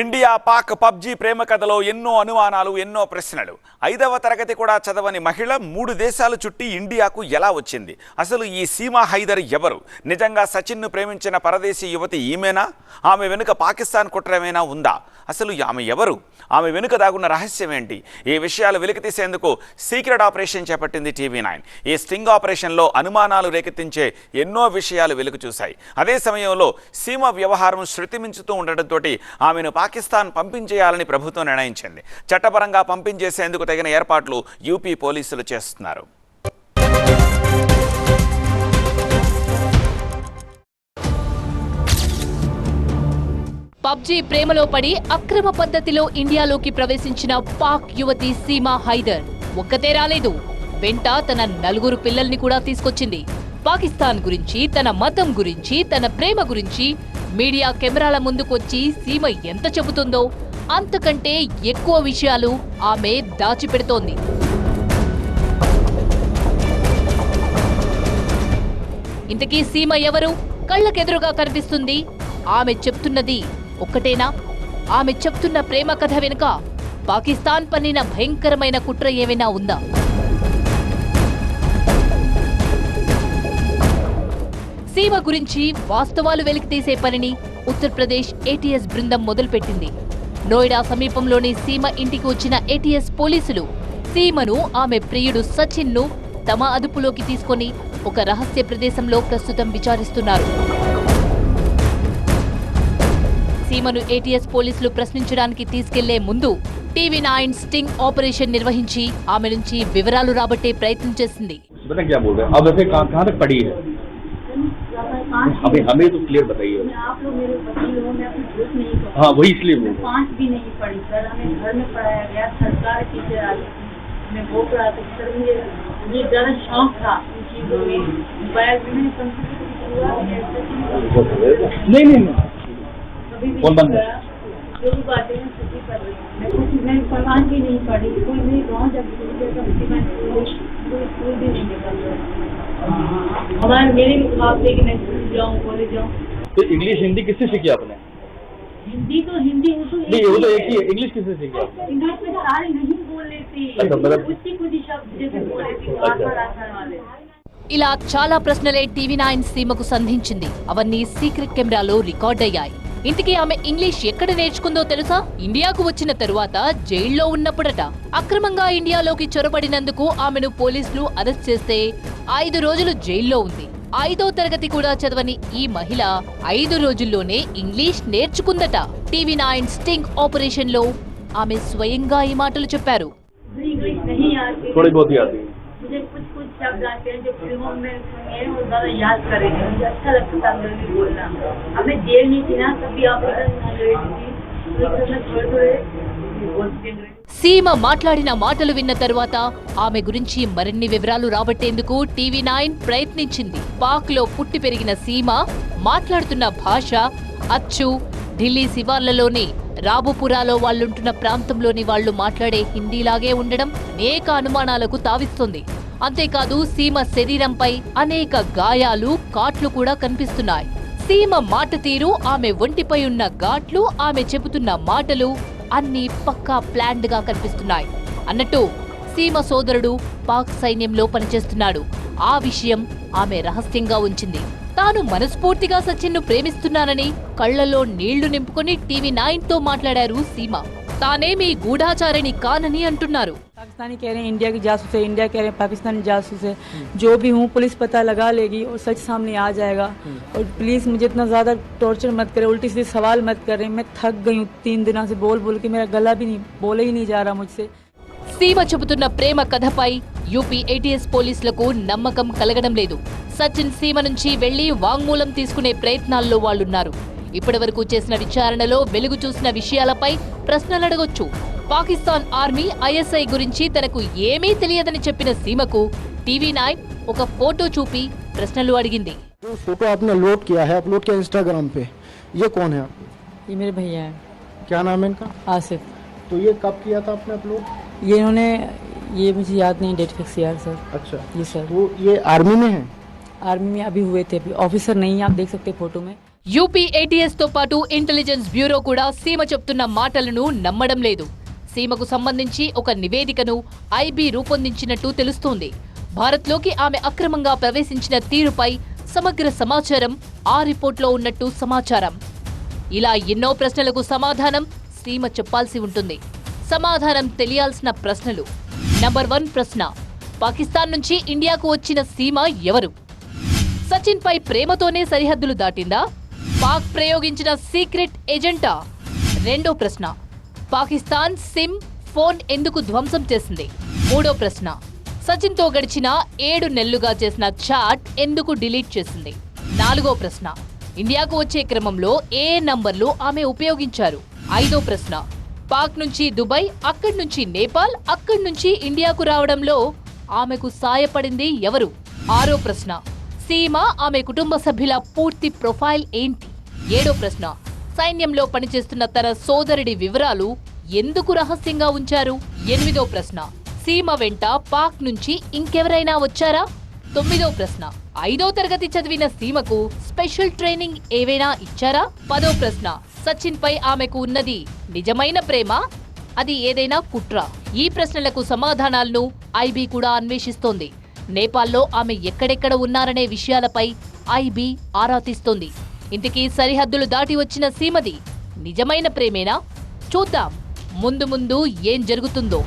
India Pak PUBG ప్రేమ కథలో ఎన్నో అనుమానాలు ఎన్నో ప్రశ్నలు. ఐదవ తరగతి కూడా చదవని మహిళ మూడు దేశాలు చుట్టి ఇండియాకు ఎలా వచ్చింది? అసలు ఈ సీమా హైదర్ ఎవరు? నిజంగా సచిన్ను ప్రేమించిన పరదేశీ యువతి ఈమెనా? ఆమె వెనుక పాకిస్తాన్ కుట్రమేనా ఉందా? అసలు ఆమె ఎవరు? ఆమె వెనుక దాగున్న రహస్యం ఏంటి? ఈ విషయాలు వెలికితీసేందుకు సీక్రెట్ ఆపరేషన్ చేపట్టింది టీవీ నైన్. ఈ స్టింగ్ ఆపరేషన్లో అనుమానాలు రేకెత్తించే ఎన్నో విషయాలు వెలుగు చూశాయి. అదే సమయంలో సీమ వ్యవహారం శృతిమించుతూ ఉండడంతో ఉండటంతో ఆమెను పాకిస్తాన్ పాకిస్తాన్ పంపించేయాలని ప్రభుత్వం నిర్ణయించింది. చట్టపరంగా పంపించేసేందుకు తగిన ఏర్పాట్లు యూపీ పోలీసులు చేస్తున్నారు. పబ్జీ ప్రేమలో పడి అక్రమ పద్ధతిలో ఇండియాలోకి ప్రవేశించిన పాక్ యువతి సీమా హైదర్. ఒక్కతే రాలేదు. వెంట తన నలుగురు పిల్లల్ని కూడా తీసుకొచ్చింది. పాకిస్తాన్ గురించి తన మతం గురించి తన ప్రేమ గురించి మీడియా కెమెరాల ముందుకొచ్చి సీమ ఎంత చెబుతుందో అంతకంటే ఎక్కువ విషయాలు ఆమె దాచిపెడుతోంది. ఇంతకీ సీమ ఎవరు? కళ్ళకెదురుగా కనిపిస్తుంది. ఆమె చెప్తున్నది ఒక్కటేనా? ఆమె చెప్తున్న ప్రేమ కథ వెనుక పాకిస్తాన్ పన్నిన భయంకరమైన కుట్ర ఏమైనా ఉందా? సీమ గురించి వాస్తవాలు వెలికితీసే పనిని ఉత్తరప్రదేశ్ ఏటీఎస్ బృందం మొదలుపెట్టింది. నోయిడా సమీపంలోని సీమ ఇంటికి వచ్చిన ఏటీఎస్ పోలీసులు సీమను ఆమె ప్రియుడు సచిన్ను తమ అదుపులోకి తీసుకొని ఒక రహస్య ప్రదేశంలో ప్రస్తుతం విచారిస్తున్నారు. సీమను ఏటీఎస్ పోలీసులు ప్రశ్నించడానికి తీసుకెళ్ళే ముందు టీవీ నైన్ స్టింగ్ ఆపరేషన్ నిర్వహించి ఆమె నుంచి వివరాలు రాబట్టే ప్రయత్నం చేసింది. पता रहे है हमें तो क्लियर बताइए। आप लोग मेरे वकील हो मैं अपनी झूठ नहीं कहूँ हाँ वही इसलिए बोल रहे भी नहीं पढ़ी सर। हमें घर में पढ़ाया गया सरकार टीचर आ गई मैं वो पढ़ाती थी। सर मुझे मुझे ज़्यादा शौक था इन चीज़ों में। नहीं नहीं नहीं। कभी कौन नहीं बंद? जो भी बातें हैं कर रही। मैं कुछ मैं कुरान भी नहीं पढ़ी कोई मेरी गाँव जब मैं स्कूल कोई स्कूल भी नहीं निकल रहा हमारे मेरे भी ख्वाब थे कि मैं स्कूल जाऊँ कॉलेज जाऊँ तो इंग्लिश हिंदी किससे सीखी आपने हिंदी तो हिंदी उर्दू नहीं वो तो ही एक ही है इंग्लिश किससे सीखी आपने इंग्लिश में सारे नहीं बोल लेती अच्छा, मतलब- कुछ ही कुछ ही शब्द जैसे बोल लेती अच्छा। आसान आसान वाले ఇలా చాలా ప్రశ్నలే టీవీ నైన్ సీమకు సంధించింది అవన్నీ సీక్రెట్ కెమెరాలో రికార్డ్ అయ్యాయి ఇంతకీ ఆమె ఇంగ్లీష్ ఎక్కడ నేర్చుకుందో తెలుసా? ఇండియాకు వచ్చిన తరువాత జైల్లో ఉన్నప్పుడట. అక్రమంగా ఇండియాలోకి చొరబడినందుకు ఆమెను పోలీసులు అరెస్ట్ చేస్తే ఐదు రోజులు జైల్లో ఉంది. ఐదో తరగతి కూడా చదవని ఈ మహిళ ఐదు రోజుల్లోనే ఇంగ్లీష్ నేర్చుకుందట. టీవీ నైన్ స్టింగ్ ఆపరేషన్లో ఆమె స్వయంగా ఈ మాటలు చెప్పారు. कुछ कुछ शब्द आते हैं जो फिल्मों में सुने हैं वो ज़्यादा याद करेंगे मुझे अच्छा लगता था अंग्रेजी बोलना अब मैं जेल नहीं थी ना तभी अफ्रीकन अंग्रेजी थी तो मैं थोड़े थोड़े बोलती थी अंग्रेजी సీమ మాట్లాడిన మాటలు విన్న తరువాత ఆమె గురించి మరిన్ని వివరాలు రాబట్టేందుకు టీవీ నైన్ ప్రయత్నించింది పాక్ లో పుట్టి పెరిగిన సీమ మాట్లాడుతున్న భాష అచ్చు ఢిల్లీ శివార్లలోని రాబుపురాలో వాళ్ళుంటున్న ప్రాంతంలోని వాళ్ళు మాట్లాడే హిందీలాగే ఉండడం అనేక అనుమానాలకు తావిస్తుంది అంతేకాదు సీమ శరీరంపై అనేక గాయాలు కాట్లు కూడా కనిపిస్తున్నాయి. సీమ మాట తీరు ఆమె ఒంటిపై ఉన్న ఘాట్లు ఆమె చెబుతున్న మాటలు అన్నీ పక్కా ప్లాన్డ్గా కనిపిస్తున్నాయి. అన్నట్టు సీమ సోదరుడు పాక్ సైన్యంలో పనిచేస్తున్నాడు. ఆ విషయం ఆమె రహస్యంగా ఉంచింది. తాను మనస్ఫూర్తిగా సచిన్ను ప్రేమిస్తున్నానని కళ్ళలో నీళ్ళు నింపుకొని టీవీ నైన్తో మాట్లాడారు సీమ. తానేమీ గూఢాచారిణి కానని అంటున్నారు. पाकिस्तानी कह रहे हैं इंडिया की जासूस है इंडिया कह रहे हैं पाकिस्तानी जासूस है जो भी हूँ पुलिस पता लगा लेगी और सच सामने आ जाएगा और प्लीज़ मुझे इतना ज़्यादा टॉर्चर मत करें उल्टी सीधे सवाल मत करें मैं थक गई हूँ तीन दिनों से बोल बोल के मेरा गला भी नहीं बोले ही नहीं जा रहा मुझसे సీమ చెబుతున్న ప్రేమ కథపై యూపీ ఏటీఎస్ పోలీసులకు నమ్మకం కలగడం లేదు సచిన్ సీమ నుంచి వెళ్లి వాంగ్మూలం తీసుకునే ప్రయత్నాల్లో వాళ్లున్నారు ఇప్పటివరకు చేసిన విచారణలో వెలుగు చూసిన విషయాలపై ప్రశ్నలు అడగొచ్చు పాకిస్తాన్ ఆర్మీ ఐఎస్ఐ గురించి తనకు ఏమీ తెలియదని చెప్పిన సీమకు టీవీ నైన్ ఒక ఫోటో చూపి ప్రశ్నలు అడిగింది जो फोटो आपने लोड किया है अपलोड किया इंस्टाग्राम पे ये कौन है आपके ये मेरे भैया हैं क्या नाम है इनका आसिफ तो ये कब किया था आपने अपलोड ये इन्होंने ये मुझे याद नहीं डेट फिक्स यार सर अच्छा जी सर वो ये आर्मी में है आर्मी में अभी हुए थे अभी ऑफिसर नहीं है आप देख सकते हैं फोटो में యూపీ ఏటీఎస్ తో పాటు ఇంటెలిజెన్స్ బ్యూరో కూడా సీమ చెప్తున్న మాటలను నమ్మడం లేదు సీమకు సంబంధించి ఒక నివేదికను ఐబీ రూపొందించినట్టు తెలుస్తోంది. భారత్లోకి ఆమె అక్రమంగా ప్రవేశించిన తీరుపై సమగ్ర సమాచారం ఆ రిపోర్ట్లో ఉన్నట్టు సమాచారం. ఇలా ఎన్నో ప్రశ్నలకు సమాధానం సీమ చెప్పాల్సి ఉంటుంది. సమాధానం తెలియాల్సిన ప్రశ్నలు. నంబర్ వన్ ప్రశ్న పాకిస్తాన్ నుంచి ఇండియాకు వచ్చిన సీమ ఎవరు? సచిన్ పై ప్రేమతోనే సరిహద్దులు దాటిందా? పాక్ ప్రయోగించిన సీక్రెట్ ఏజెంటా? రెండో ప్రశ్న పాకిస్తాన్ సిమ్ ఫోన్ ఎందుకు ధ్వంసం చేసింది? మూడో ప్రశ్న. సచిన్తో గడిచిన ఏడు నెలలుగా చేసిన చాట్ ఎందుకు డిలీట్ చేసింది? నాలుగో ప్రశ్న. ఇండియాకు వచ్చే క్రమంలో ఏ నంబర్లు ఆమె ఉపయోగించారు? ఐదో ప్రశ్న. పాక్ నుంచి దుబాయ్ అక్కడి నుంచి నేపాల్ అక్కడి నుంచి ఇండియాకు రావడంలో ఆమెకు సాయపడింది ఎవరు? ఆరో ప్రశ్న. సీమ ఆమె కుటుంబ సభ్యుల పూర్తి ప్రొఫైల్ ఏంటి? ఏడో ప్రశ్న. సైన్యంలో పనిచేస్తున్న తన సోదరుడి వివరాలు ఎందుకు రహస్యంగా ఉంచారు? ఎనిమిదో ప్రశ్న. సీమ వెంట పాక్ నుంచి ఇంకెవరైనా వచ్చారా? తొమ్మిదో ప్రశ్న. ఐదో తరగతి చదివిన సీమకు స్పెషల్ ట్రైనింగ్ ఏవైనా ఇచ్చారా? పదో ప్రశ్న. సచిన్ పై ఆమెకు ఉన్నది నిజమైన ప్రేమ? అది ఏదైనా కుట్ర? ఈ ప్రశ్నలకు సమాధానాలను ఐబీ కూడా అన్వేషిస్తోంది. నేపాల్లో ఆమె ఎక్కడెక్కడ ఉన్నారనే విషయాలపై ఐబీ ఆరా తీస్తోంది. ఇంతకీ సరిహద్దులు దాటి వచ్చిన సీమది నిజమైన ప్రేమేనా? చూద్దాం. ముందు ముందు ఏం జరుగుతుందో.